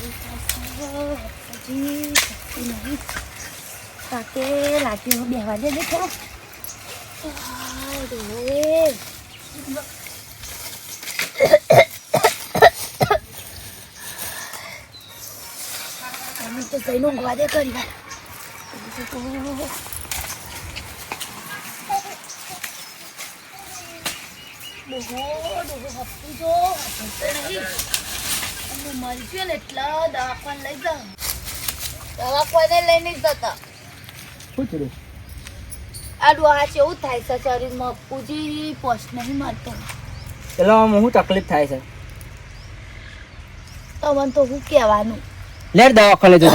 હજી નહીં કાકે લાગ્યું બેહવા દે દે થોડો આય રે. અમે તો જઈને ઊંઘવા દે કરી ડોહો ડોહો હપતું જો નહીં અને મરી ગયો ને એટલા દવાખાને લઈ જાઉં. દવાખાને લઈને જ જતા. થયું? આ ડોહા જેવું થાય છે શરીરમાં. પૂજી પોસ્ટ નહીં મારતો એટલે આમ શું તકલીફ થાય છે? તમને તો શું કહેવાનું. લેટ દવાખાને જો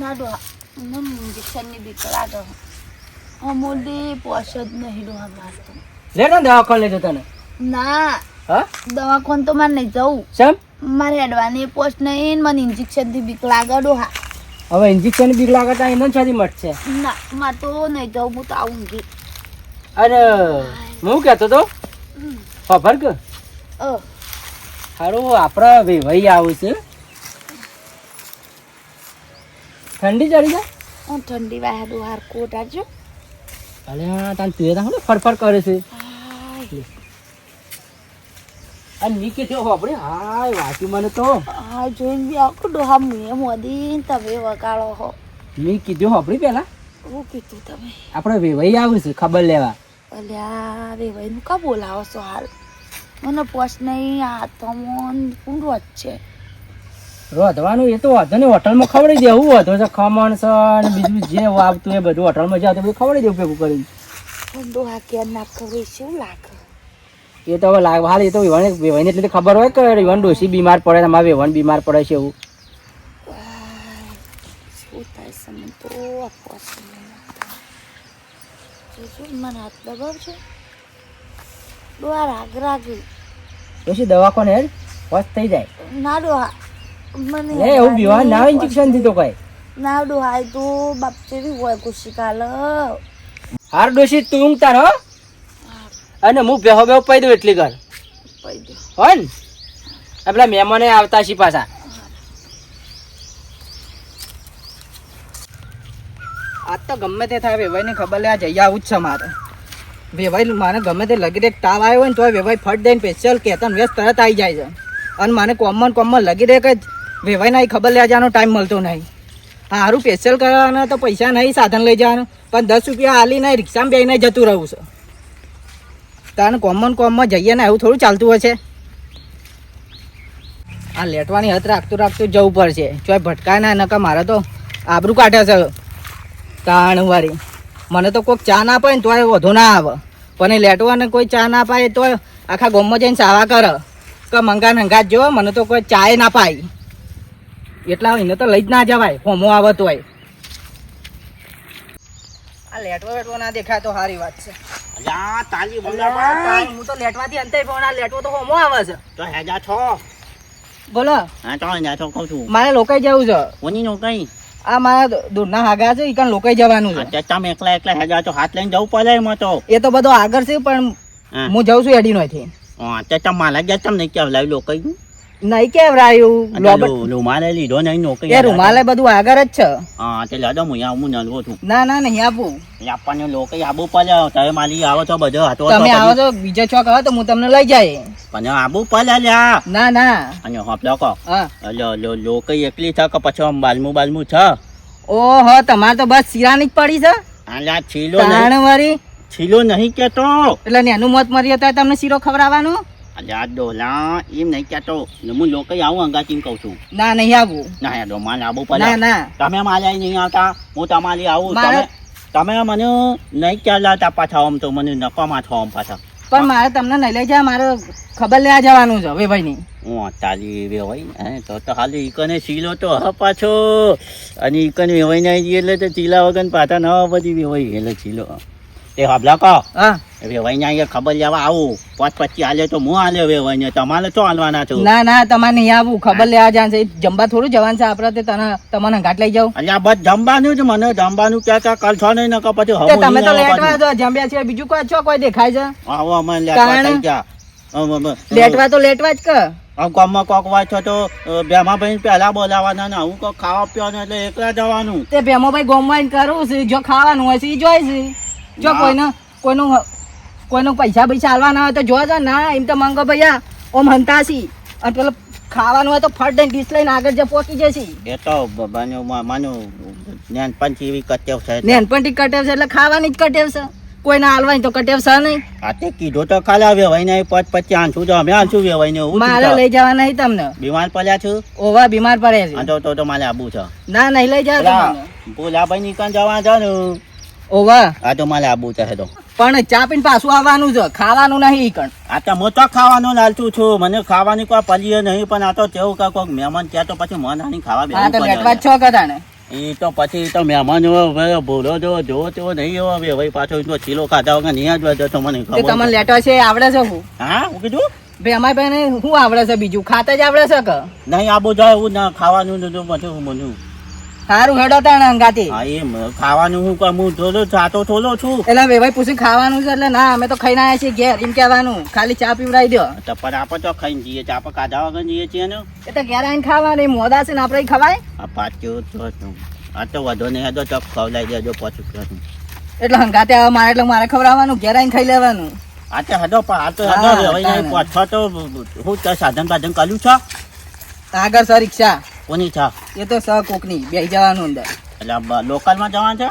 ના ડોહા મને ઇન્જેક્શનની બીક લાગે. અમૂલી પોસ્ટ જ નહીં ડોહા મારતો લેટ ને દવાખાને જતો તને ના હા? દવાખાને તો મારે નહીં જવું. સમ મારે હેડવાની પોસ્ટ નહીં મને મને ઇન્જેક્શનથી બીક લાગે ડોહા હવે ઇન્જેક્શન બીક લાગે તો એનો છાતી મટશે ના મારે તો નહીં જવું હું તો આવું ગઈ અરે હું કહેતો તો? ખબર કે? સારું આપણે વહી આવું છે. ઠંડી ચડી જાય હું ઠંડી વાહે ડોહાર કોટ આજો અરે તાન તો ફરફર કરે છે. અને મી કે થયો આપણે હાય વાંચી મને તો. આ જોઈને બી આખું ડોહા મુએ મોદી તમે વગાડો હો. મેં કીધું આપણી પેલા? હું કીધું તમે? આપણે વેવાઈ આવીશું છે ખબર લેવા. અલ્યા રે નું કા બોલાવો છો હાલ? મને પોસ નહીં આ તો મન કુંડો છે. રોધવાનું એ તો વાંધો નહીં હોટલમાં ખવડાવી દેવું વધો છે ખમણ છે અને બીજું જે આવતું એ બધું હોટલમાં જાવ તો બધું ખવડાવી દેવું ભેગું કરીને. ઠંડુ ડોહા કે ના શું લાગે? એ તો હવે લાગ હાલ એ તો વિવાને વિવાને એટલે ખબર હોય કે વિવાન ડોસી બીમાર પડે ને અમારા વિવાન બીમાર પડે છે એવું. ડોસી દવાખાને હેડ થઈ જાય. ના ડોહા મને એવું બીમાર ના ઇન્જેક્શન દીધો કઈ. ના ડોહા તો બાપ જેવી હોય ખુશી કાલ. હાર ડોસી તું તાર રહો અને હું બેહો બેહો પૈ દઉં એટલી કર પૈ દો હોય ને આપણા પેલા મહેમાને આવતા છી પાછા? આજ તો ગમે તે થાય વેવાઈને ખબર લે આ જઈ આવું જ છે મારે. વેવાઈ મને ગમે તે લગી એક તાવ આવ્યો હોય ને તો વેવાઈ ફટ દઈને સ્પેશિયલ કહેતા ને વ્યસ્ત તરત આવી જાય છે. અને મને કોમન કોમન લગી દે કે વેવાઈ નહીં ખબર લેવા જવાનો ટાઈમ મળતો નહીં. સારું સ્પેશિયલ કરવાના તો પૈસા નહીં સાધન લઈ જવાનું. પણ દસ રૂપિયા હાલીને રિક્ષામાં બેસીને જતું રહું છે. તારે કોમન કોમમાં જઈએ ને એવું થોડું ચાલતું હોય છે. આ લેટવાની હત રાખતું રાખતું જવું પડશે. ચોય ભટકાય ના નકા મારે તો આબરું કાઢે છે. તાણ મને તો કોઈક ચા ના પાય ને તોય વધુ ના આવે. પણ એ લેટવાને કોઈ ચા ના પાય તોય આખા ગોમમાં જઈને સાવા કરે. કે મંગા નંગા જો, મને તો કોઈ ચાય ના પાય. એટલા એને તો લઈ જ ના જવાય. હોમો આવે તોય. આ લેટવા વેટવા ના દેખાય તો સારી વાત છે. અલ્યા તાલી અલ્યા, હું તો લેટવાથી અંતે પણ આ લેટવો તો હોમો આવે છે. તો હેજા છો. બોલો. હા તો હેજા છો કહું છું. મારે લોકાઈ જવું છે. કોની નો આ મારા દૂરના હાગા છે ઈકન લોકાઈ જવાનું છે. તમે એકલા એકલા હેજા છો હાથ લઈને જવું પડે એમાં તો. એ તો બધો આગળ છે પણ હું. જઉં છું એડી નોથી હા, અત્યારે તમે માલા ગયા તમે નહીં લાવી લોકો નહીં કેવરાયું લોબટ. રૂમાલે લીધો નહીં નોકરી એ રૂમાલે બધું આગળ જ છે. હા તે લાદો હું અહીંયા હું નલવો છું. ના ના નહીં આપું. એ આપણને લોકો આબુ પડે તમે માલી આવો છો બધો હાથો તમે આવો છો બીજો ચોક આવે તો હું તમને લઈ જાય. પણ આબુ પડે લ્યા ના ના. અને હોપલો કો. હા. લોકો એકલી છે કે પછી આમ બાલમું બાલમું છે ઓહો તમારે તો બસ શીરાની જ પડી છે. અલ્યા છીલો તાણ વાળી. છીલો નહીં કેતો. એટલે નેનું મોત મરી હતા તમને શીરો ખવડાવવાનું? અલ્યા ડોલા એમ નહીં કેતો હું લોકો આવું અંગાતી કહું છું ના નહીં આવું ના યાર આબુ ના પડે ના તમે માલે નહીં આવતા હું તમારી આવું તમે તમે મને નહીં ચાલતા પાછા આમ તો મને નકામાં છો આમ પાછા પણ મારે તમને નહીં લઈ જાય મારે ખબર લેવા જવાનું છે વેભાઈની હું તાલી વેવાઈ હે તો તો હાલ ઈકને સીલો તો હ પાછો અને ઈકને વેવાઈ નહીં એટલે તો ચીલા વગર પાછા ન બધી વેવાઈ એટલે ચીલો તે હબલા કહો. વેવાઈ ખબર લેવા આવું. પાંચ પચી હાલે તો હું હાલે વેવાઈ તમારે તો હાલવાના છો. ના ના તમારે નહીં આવવું ખબર લેવા જવાનું છે. જમવા થોડું જવાનું છે આપણે તે તને તમને ઘાટ લઈ જાઉં. અલ્યા બસ જમવાનું જ મને. જમવાનું ક્યાં ક્યાં કાલ છો નહીં નકર પછી તે તમે તો લેટવા પાછું. જમ્યા છે બીજું કોઈ છો કોઈ દેખાય છે? આવો અમે લેટવા તો લેટવા જ કે. આ ગામમાં કોક વાત છો તો બેમા ભાઈ પહેલા બોલાવાના ને હું કોક ખાવા પીવાનું એટલે એકલા જવાનું. તે ભેમો ભાઈ ગોમવાઈને કરું છે. જો ખાવાનું હોય છે ઈ જોઈ છે. જો. કોઈનો કોઈનું કોઈનું પૈસા પૈસા હાલવાના હોય તો જો છે ના એમ તો મંગો ભૈયા ઓમ હંતાસી અને પેલો ખાવાનું હોય તો ફટ દઈને ડીશ લઈને આગળ જે પહોંચી જશે. એ તો માનું નાનપણથી એવી કટેવ છે. નેનપણથી કટેવ છે એટલે ખાવાની જ કટેવ છે. કોઈને હાલવાની તો કટેવ છે નહીં. આ તે કીધું તો ખાલા વેવાઈ ને પચ પછી આંસુ તો અમે આનશું વેવાઈ ને મારે લઈ જવા નહીં તમને. બીમાર પડ્યા છું? ઓવા બીમાર પડે છે. તો તો મારે આબુ છે. ના નહીં લઈ જાવ પેલા ભાઈ ભોલાભાઈ ની કાન જવા છે ને. ઓવા. આ તો મારે આબુ છે તો પણ ચા પીને પાછું આવવાનું છે. ખાવાનું નહીં કણ. આ તો હું તો ખાવાનું લાલચું છું. મને ખાવાની કોઈ પલીએ નહીં પણ આ તો કેવું કે કોઈક મહેમાન ત્યાં તો પછી મન આની ખાવા હા તો બેઠવા છો કદાને એ તો પછી તો મહેમાન હવે ભૂલો જો જો તેવો નહીં હવે પાછો ચીલો ખાધા વગર નહીં જ તો મને ખબર તમને લેટો છે આવડે છે હું હા હું કીધું? ભાઈ અમારી પાસે શું આવડે છે બીજું? ખાતા જ આવડે છે કે? નહીં આબુ જાય એવું ના ખાવાનું મને સારું હેડો તાણ અંગાતી હા એમ. ખાવાનું હું કરું હું થોડો જાતો થોડો છું. એટલે વેવાઈ પૂછી ખાવાનું છે એટલે ના અમે તો ખાઈને આવ્યા છીએ ઘેર એમ કહેવાનું. ખાલી ચા પીવડાવી દો તો પણ આપણે તો ખાઈને જઈએ ચા પર કાઢા વગર જઈએ છીએ ને. એ તો ઘેર આવીને ખાવાનું મોદા છે ને આપણે ખવાય. આ પાછું તો આ તો વધો નહીં હતો તો ખવડાવી દેજો પાછું કરું એટલે હંગાતે આવે મારે એટલે મારે ખવડાવવાનું ઘેર આવીને ખાઈ લેવાનું. આ તો હદો પણ આ તો હા, હવે પાછો તો હું તો સાધન બાધન કર્યું છે? આગળ સર રિક્ષા. કોની છે? એ તો સહ કોકની બે જવાનું અંદર. એટલે લોકલમાં જવાનું છે?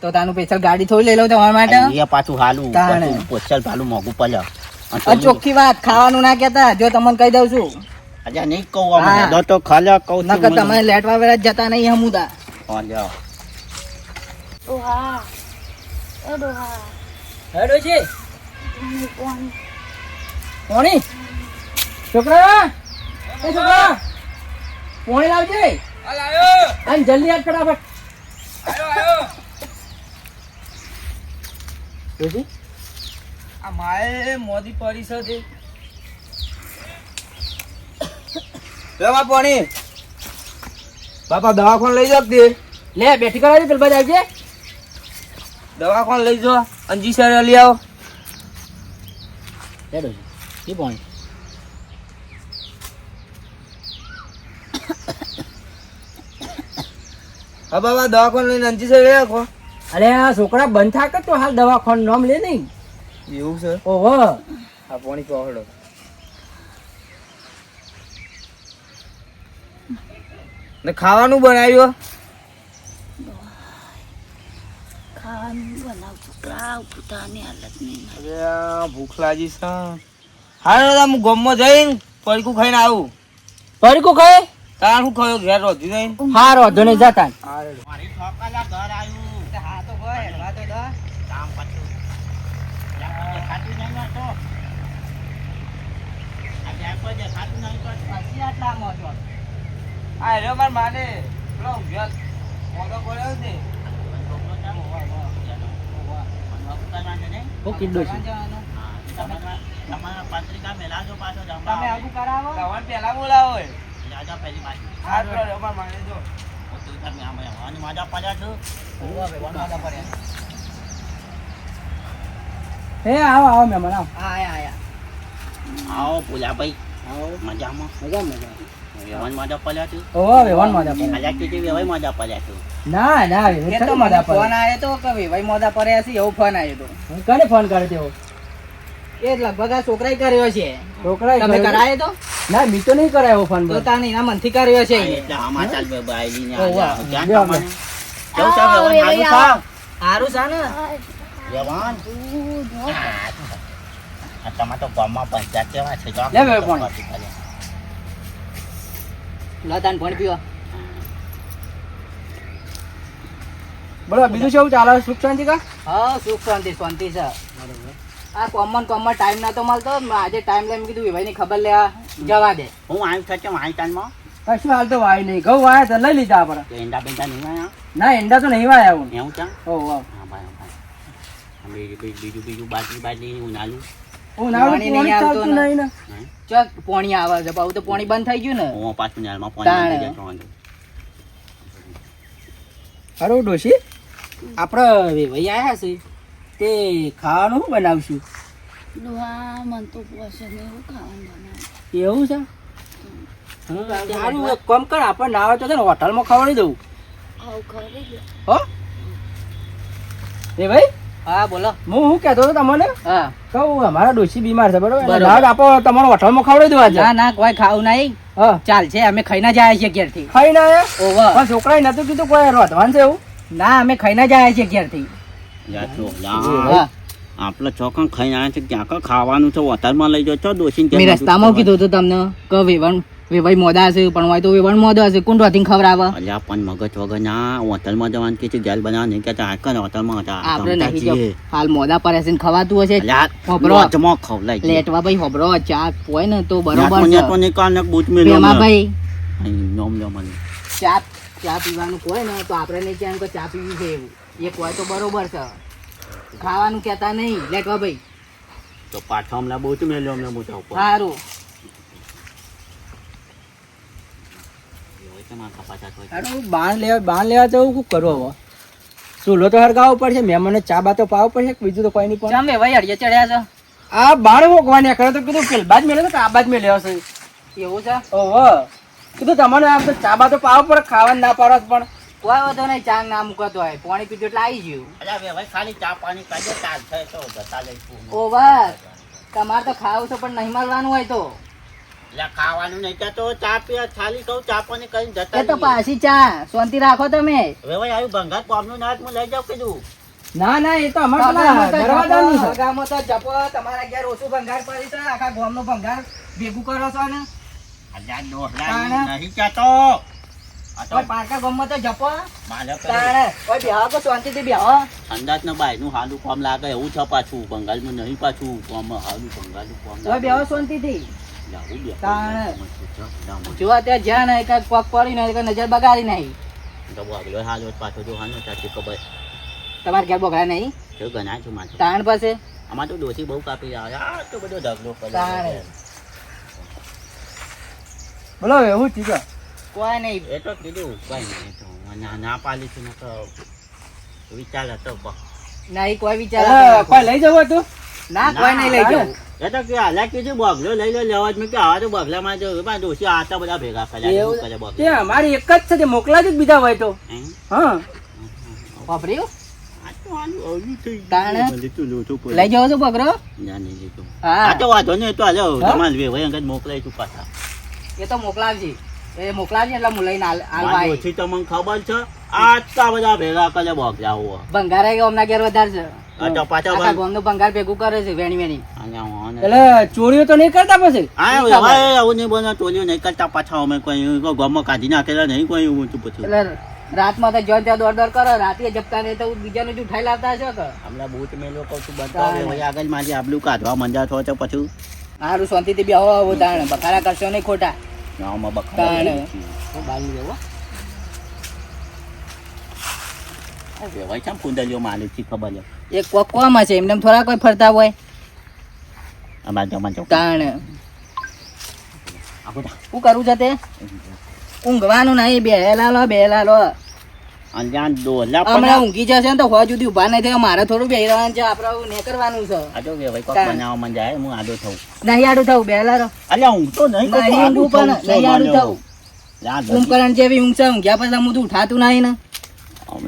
તો તાનું પેશલ ગાડી થોડી લઈ લઉં તમારા માટે? અહીંયા પાછું હાલું પોસ્ટલ ભાલું મોગું પડે. આ ચોખ્ખી વાત ખાવાનું ના કહેતા જો તમને કહી દઉં છું. અજા નહીં કહું અમે. તો ખાલી કહું નકર તમે લેટવા વેળા જતા નહીં હમુદા. હા, જાઓ. ડોહા. ઓ ડોહા. હેડો છે કોણ છોકરા? એ છોકરા? પોણી લાવજે. અને જલ્દી આજ ફટાફટ. જોજી? આ માએ મોદી પરિષદ બાપા પાણી. બાપા દવાખાને લઈ જાવ તે? લે બેઠી કરાવી પેલ બાજુ આવજે. દવાખાને લઈ જાઓ. અંજી સર લઈ આવો. એ છે પોણી. હા બાબા દવાખાને લઈને અંજી સર લઈ આવો અરે આ છોકરા બંધ થાક તો હાલ દવાખાનું નામ લે નહીં. એવું છે? ઓહો. આ પાણી પહોળો. ને ખાવાનું બનાવ્યું? ખાવાનું બનાવ છોકરા પોતાની હાલત નહીં અરે ભૂખ લાગી છે. હા દાદા હું ગમમાં જઈને પડીકું ખાઈને આવું. પરીકું કહે તાર ઘેર રોધી જતા મારી ઘર આવ્યું હા તો તો દા કામ નહીં નહીં. પછી આટલા આ માર માને. પેલો ઘેર મોટો છે. તમારા તમારા પત્રિકા મેલાજો પાછો તમે આગુ કરાવો. તમારે પેલા બોલાવો પહેલી બાજુ. તમે આમ માજા પડ્યા છો. હે આવો આવો મહેમાન આવો. આયા આયા. આવો પુલાભાઈ આવો. મજામાં? મજા મજા. મજા પડ્યા છું? વેવાન મોદા પડે આજા કીધી વ્યવહાર મજા પડ્યા છું? ના ના એ તો ફોન આવ્યો તો કે વેવાઈ મોદા પડ્યા છે એવો ફોન આવ્યો તો. કને ફોન કર્યો તેવો? એ લગભગ આ છોકરાએ કર્યો છે. છોકરાએ તમે કરાયો? તો? ના મી તો નહીં કરાયો ફોન તો તાને એના મનથી કર્યો છે એટલે આમાં ચાલ બે ને આ કેવું સારું છે? સારું છે ને? જવાન તું આ તમારે તો ગામમાં પંચાયત કેવા છે? જો લે બે ફોન. લતાન પાણી પીવા. બોલો બીજું શું ચાલે? સુખ શાંતિ કા? હા સુખ શાંતિ શાંતિ છે. આ કોમન કોમન ટાઈમ ના તો મળતો. આજે ટાઈમ લઈને કીધું ભાઈ ની ખબર લેવા જવા દે. હું આમ થશે વાઈ તાનમાં કશું હાલ તો વાય નહીં. ઘઉં વાય તો લઈ લીધા આપણે. એંડા બેંડા નહીં વાયા? ના એંડા તો નહીં વાયા હું. એવું ચા ઓ વાહ. હા ભાઈ હા બીજું બીજું બીજું બીજું બાટલી બાટલી ઉનાળું. પાણી આવે છે. તો પોણી બંધ થઈ ગયું ને. પાછું. પાણી હરો ડોશી? આપણે ભાઈ આવ્યા છે. તે ખાવાનું શું બનાવશું? ડોહા મન તો પોસે ને એવું ખાવાનું બનાવ? એવું છે? સારું એક કામ કર આપણે ના આવે તો છે ને હોટલમાં ખવડાવી દઉં. આવું હો? એ ભાઈ? હા બોલો. હું શું કહેતો હતો તમને? હા. કહું અમારા ડોશી બીમાર છે બરોબર. ના આપો તમારો હોટલમાં ખવડાવી દેવા છે. ના ના કોઈ ખાવું નહીં. હા. ચાલ છે અમે ખાઈને જ આવ્યા છીએ ઘેરથી. ખાઈ આવ્યા? ઓવા છોકરાએ નતું કીધું કોઈ રોધવાનું છે એવું? ના અમે ખાઈને જ આવ્યા છીએ ઘેરથી. હા આપણે ચોકન ખાઈને આવ્યા છે ક્યાંક ખાવાનું છે હોટલમાં લઈ જાઓ છો મેં રસ્તામાં કીધું હતું તમને કે વેવણ વેવાઈ મોદા હશે પણ હોય તો વેવણ મોદા હશે કોણ રોથી આવે અલ્યા પણ મગજ વગર ના હોટલમાં જવાનું કે છે ગેલ બનાવ નહીં કહેતા આ કર હોટલમાં હતા આપણે નહીં જો હાલ મોદા પર હશે ખવાતું હશે. હોબરો હોભળો. લોજમાં ખવડાવી લેટવા ભાઈ હોબરો ચા હોય ને તો બરોબર છે. તો નિકાલ ને બૂટ મેલ્યો એમાં ભાઈ. નોમ મને. ચા ચા પીવાનું હોય ને તો આપણે નહીં કે ચા પીવી છે એવું. એક હોય તો બરોબર છે. ખાવાનું કહેતા નહીં લેટવા ભાઈ. તો પાછો હમણાં જ મેલ્યો મેં મોઢા ઉપર. સારું તો. બાણ લેવા બાણ લેવા જવું શું કરવું હવે? ચૂલો તો હરગાવવો પડશે મહેમાનને ચા બા તો પાવો પડશે બીજું તો કોઈ નહીં પણ. અમે અડિયા ચડ્યા છે. આ બાણ મોકવાની કરે તો કીધું પેલ બાજ મેળ્યો કે આ બાજ મેળ્યો છે? એવું છે? ઓહો. કીધું તમારે આમ તો ચા બા તો પાવો પડે ખાવાનું ના પાડો પણ. કોઈ વાંધો નહીં ચા ના મૂકતો હોય. પાણી પીધું એટલે આવી ગયું. ભાઈ ખાલી ચા પાણી કાઢે ચાલશે તો જતા લઈશું. તમારે તો ખાવું છે પણ નહીં મળવાનું હોય તો. અલ્યા ખાવાનું નહીં કહેતો ચા પીવા ખાલી કહું ચા પાણી કરીને જતા તો પાછી ચા. શાંતિ રાખો તમે. હવે ભાઈ આવ્યું ભંગાર કોમનું નાટ હું લઈ જાઉં કીધું ના ના એ તો અમારે પેલા દરવાજાનું છે. તો જપો. તમારા ઘેર ઓછું ભંગાર પડી છે આખા ગામનું ભંગાર ભેગું કરો છો ને. અલ્યા નહીં કહેતો. તો પાકા ગામમાં તો જપો બેહો તો શાંતિથી બેહો સંદાસના બાયનું હાલું કોમ લાગે એવું છે પાછું. બંગાળનું નહીં પાછું. કોમ હાલું બંગાળનું કોમ ઓય બેહો શાંતિથી? લાવું બે તાણે. જો જ્યાં ને પડી ને કાંઈ નજર બગાડી નહીં. તો હાલો પાછો જો હાલો ચાચી ખબર. તમારે ઘેર બગડા નહીં? જો ગણાય છું માથું તાણ પાસે? આમાં તો ડોસી બહુ કાપી આવે આ તો બધો ઢગલો બોલો એવું છે કોઈ નહીં. એ તો કીધું કઈ નહીં તો ના ના પાલી ને તો વિચાર હતો નહીં કોઈ વિચાર કોઈ લઈ જવું હતું? ના કોઈ નહીં લઈ જવું. એ તો કે હાલા કીધું બગલો લઈ લો લેવા જ મેં કે આવા તો બગલામાં જો એમાં ડોસી આતા બધા ભેગા કર્યા એવું? શું કરે બગલો? તે અમારી એક જ છે તે મોકલા જ બીજા હોય તો. હા? વાપર્યું. લઈ જાઓ છો બગરો ના, હા. આ તો વાંધો નહીં, તો હાલો? તમારે મોકલાય તું પાછા. એ તો મોકલાવજે. એ મોકલાવજે એટલે હું લઈને આલ- આલવા ઓછી તમને ખબર છે? આટલા બધા ભેગા કરે બગલા હોવા. ભંગાર આવી ગયો હમણાં ઘેર વધારે છે. પાછા ભંગાર ભેગું કરે છે વેણી એટલે ચોરીઓ તો નહીં કરતા પછી? આ વેવાઈ આવું નહીં બને, ટોલિયો નહીં કરતા પાછા અમે કોઈ ગામમાં કાઢી નાખેલા નહીં કોઈ એવું હતું પછી. એટલે રાતમાં તો જ્યાં ત્યાં દોડ દોડ કરો રાતે જપતા નહીં તો બીજાનું જ ઉઠાઈ લાવતા કે હમણાં બૂટ મેલો કહું છું તાણે. આગળ મારી આબલું કાઢવા મંજા થયો તો પછી? સારું શાંતિથી બેહો આવો તાણ. બખાડા કરશો નહીં ખોટા. ગામમાં uma bacana. જવો આ વેવાઈ ચમ કુંડલીઓ માલિક છે ખબર છે એક કોક કોમ હશે એમને થોડા કોઈ ફરતા હોય અમારા જમા જો તાણ શું કરવું છે તે ઊંઘવાનું નહીં બેહેલા લો બેહેલા લો અંજાન ડોલા હમણાં ઊંઘી જશે ને તો હવા જુદી ઊભા નહીં થાય. મારે થોડું બેહી રહેવાનું છે આપણે ને કરવાનું છે. આ તો વેવાઈ કોક બનાવવા મન જાય હું આડો થઉં. નહીં આડું થવું બેહેલા રહો. અલ્યા ઊંઘ તો નહીં નહીં આડું પણ નહીં આડું મને. થવું યાર, જેવી ઊંઘ છે ઊંઘ્યા પછી હું તો ઉઠાતું નહીં ને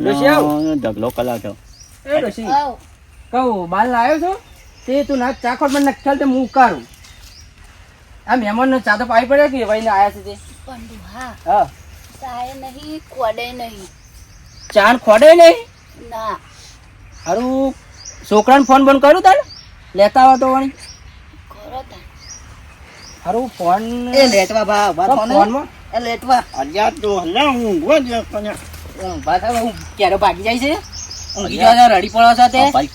ડોશી આવ. હમણાં ઢગલો કલા છો એ કહું બાલ લાવ્યો છો? તે તું ના ચાખો પણ નખ્યાલ તે હું ઉકારું આ મહેમાનનો ચા તો પાઈ પડ્યો કે ભાઈને આયા છે તે? હા. સાય નહીં કોડે નહીં. ચાન ખોડે નહીં? ના. હારું છોકરાને ફોન બંધ કરું તારે? લેતા આવતો તો વળી હારું ફોન એ લેટવા ભા ફોનમાં એ લેટવા. અલ્યા ડોલા ઊંઘવા જ કને. ઊંઘવા થાવ, ઊંઘ ક્યારે ભાગી જાય છે? ઊંઘી જાવ રડી પડો છો તે? આ ભાઈ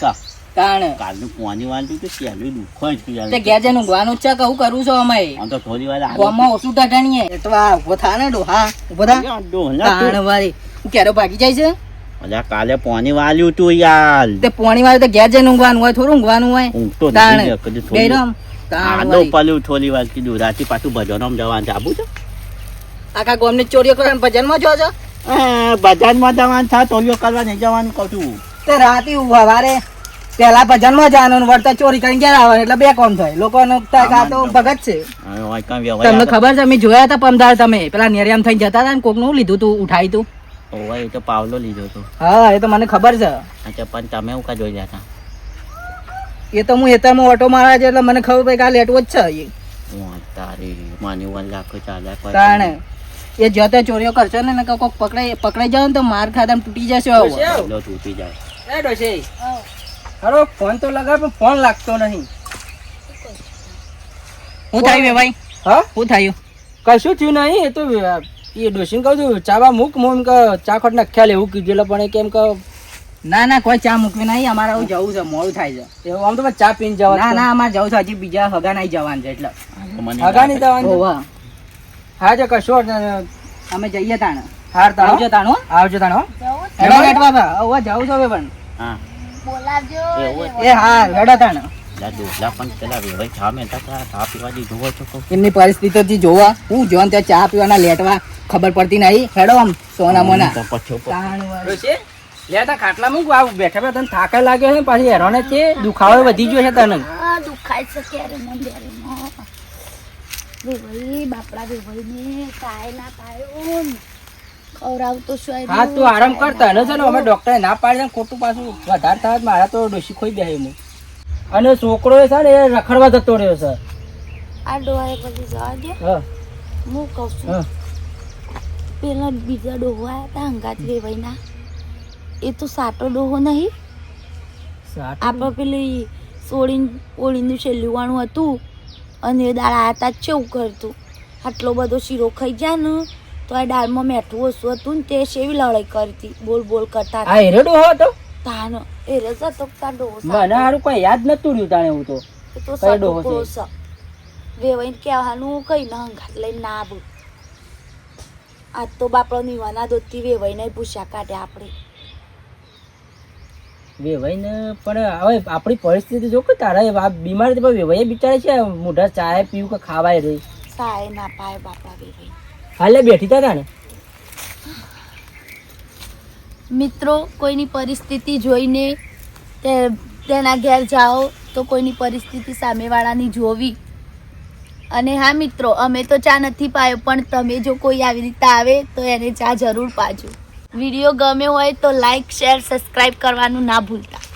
કાલનું પોની વાળતું તો સહેલું દુઃખ જ યાર. તે ઘેર ઊંઘવાનું છે કહું કરું છું અમે? આમ તો થોડી વાર આગળ- ઓછું ટાટાણીએ લેટવા. ઊભો થા ને ડોહા ઊભો થા. તાણ વાળી ક્યારે ભાગી જાય છે? અલ્યા કાલે પોણી વાલ્યું તું યાર. તે પોણી વાળે તો ઘેર જઈને ઊંઘવાનું હોય થોડું ઊંઘવાનું હોય. ઊંઘ તો તાણ. કદી થોડી. તાણ પાલું થોડી વાર કીધું. રાતે પાછું ભજનમાં જવાનું જાબુ છે? આખા ગામની ચોરીઓ કરવાનું ભજનમાં જો છો? બજારમાં જવાનું થા ચોરીઓ કરવા નહીં જવાનું કહું છું. તે રાતે સવારે પેલા ભજનમાં જવાનું વળતા ચોરી કરીને ઘેર આવવાનું એટલે બે કોમ થાય. લોકોનો તો ભગત છે. તમને ખબર છે અમે જોયા હતા પમદાર તમે. પેલા નેરિયામ થઈને જતા હતા ને કોકનું લીધું તું ઉઠાઈ તું. હોય એ તો પાવલો લીધો હતો હા એ તો મને ખબર છે. અચ્છા પણ તમે એવું કા જોઈ રહ્યા હતા? એ તો હું હેતરમાં ઓટો મારા છે એટલે મને ખબર પડી કે આ લેટવો જ છે એ. હું તારી માની વન લાખો ચાલ્યા પર તાણે. એ જો તે ચોરીઓ કરશે ને કોક પકડાઈ પકડાઈ જાવ ને તો માર ખાધા તૂટી જશે તૂટી જાય. એ ડોશે. હારો ફોન તો લગાવ પણ ફોન લાગતો નહીં. હું થાય બે ભાઈ? હા? હું થયું? કશું થયું નહીં એ તો એ ડોસીને કહું છું ચાવા મૂક હું એમ કે ચાખોટ નાખ્યા એવું કીધું એટલે પણ કેમ કે ના ના કોઈ ચા મૂકવી નહીં અમારે આવું જવું છે મોડું થાય છે. એવું આમ તો ચા પીને જવા ના ના અમારે જવું છે હજી બીજા હગા નહીં જવાનું છે એટલે. હગા નહીં જવાનું. હા જો કશો અમે જઈએ તાણે. હાર તાણો આવજો તાણો આવજો તાણો જવું છું. હેડો લેટવા બા જવું છે હવે પણ. હા. બોલાવજો. એ હા હેડો તાણ. લા ડોસલા પણ પેલા વેવાઈ ચા મેલતા હતા ચા પીવા દીધું હોય તો. એમની પરિસ્થિતિ જોવા. હું જોન ત્યાં ચા પીવાના લેટવા ખબર પડતી નહીં. હેડો આમ સોના મોના. તો પછી તાણ વાળી. ડોશી લે તા ખાટલા મૂક. આવું બેઠા બેઠા તને થાકે લાગે છે પાછી હેરાન જ છે. દુખાવો વધી ગયો છે તને. દુખાય છે ક્યારે ભાઈ બાપડા ભાઈ ને કાય ના પાયો. ખવડાવતો હા તું આરામ કરતા તને છે ને અમે ડોક્ટરે ના પાડી દે ખોટું પાછું વધારે થાય મારા તો ડોસી ખોઈ દે હું અને છોકરો છે ને એ રખડવા જતો રહ્યો છે. આ ડોહાએ પછી જવા દે. હા. હું કહું છું. પેલા બીજા ડોહા હતા અંગાત વેવાઈના એ તો સાટો ડોહો નહીં. આપણે પેલી સોળી ઓળીનું છેલ્લું વાણું હતું અને એ દાળ આતા કેવું કરતું. આટલો બધો શીરો ખાઈ જાય ને તો આ દાળમાં મેઠું ઓછું હતું ને તે સેવી લડાઈ કરતી બોલ બોલ કરતા આ તાન. એ રસ તો કે મને હારું કોઈ યાદ નતું રહ્યું તાણે હું તો. તો છે? કોળો છે વેવાઈને કહેવાનું કઈ ના લઈને ના આવું. આજ તો બાપડો નિવાના દોતી વેવાઈને પૂછ્યા કાઢે આપણે વેવાઈને પણ હવે આપણી પરિસ્થિતિ જો કે તારા બીમાર છે પણ વેવાઈ બિચારે છે મોઢા ચાય પીવું કે ખાવાય રહી સાય ના પાય બાપા વેવાઈ હાલે બેઠી તા તાણે? મિત્રો, કોઈની પરિસ્થિતિ જોઈને તેના ઘેર જાઓ તો કોઈની પરિસ્થિતિ સામેવાળાની જોવી. અને હા મિત્રો, અમે તો ચા નથી પાયો, પણ તમે જો કોઈ આવી રીતે આવે તો એને ચા જરૂર પાજો. વીડિયો ગમે હોય તો લાઈક, શેર, સબસ્ક્રાઈબ કરવાનું ના ભૂલતા.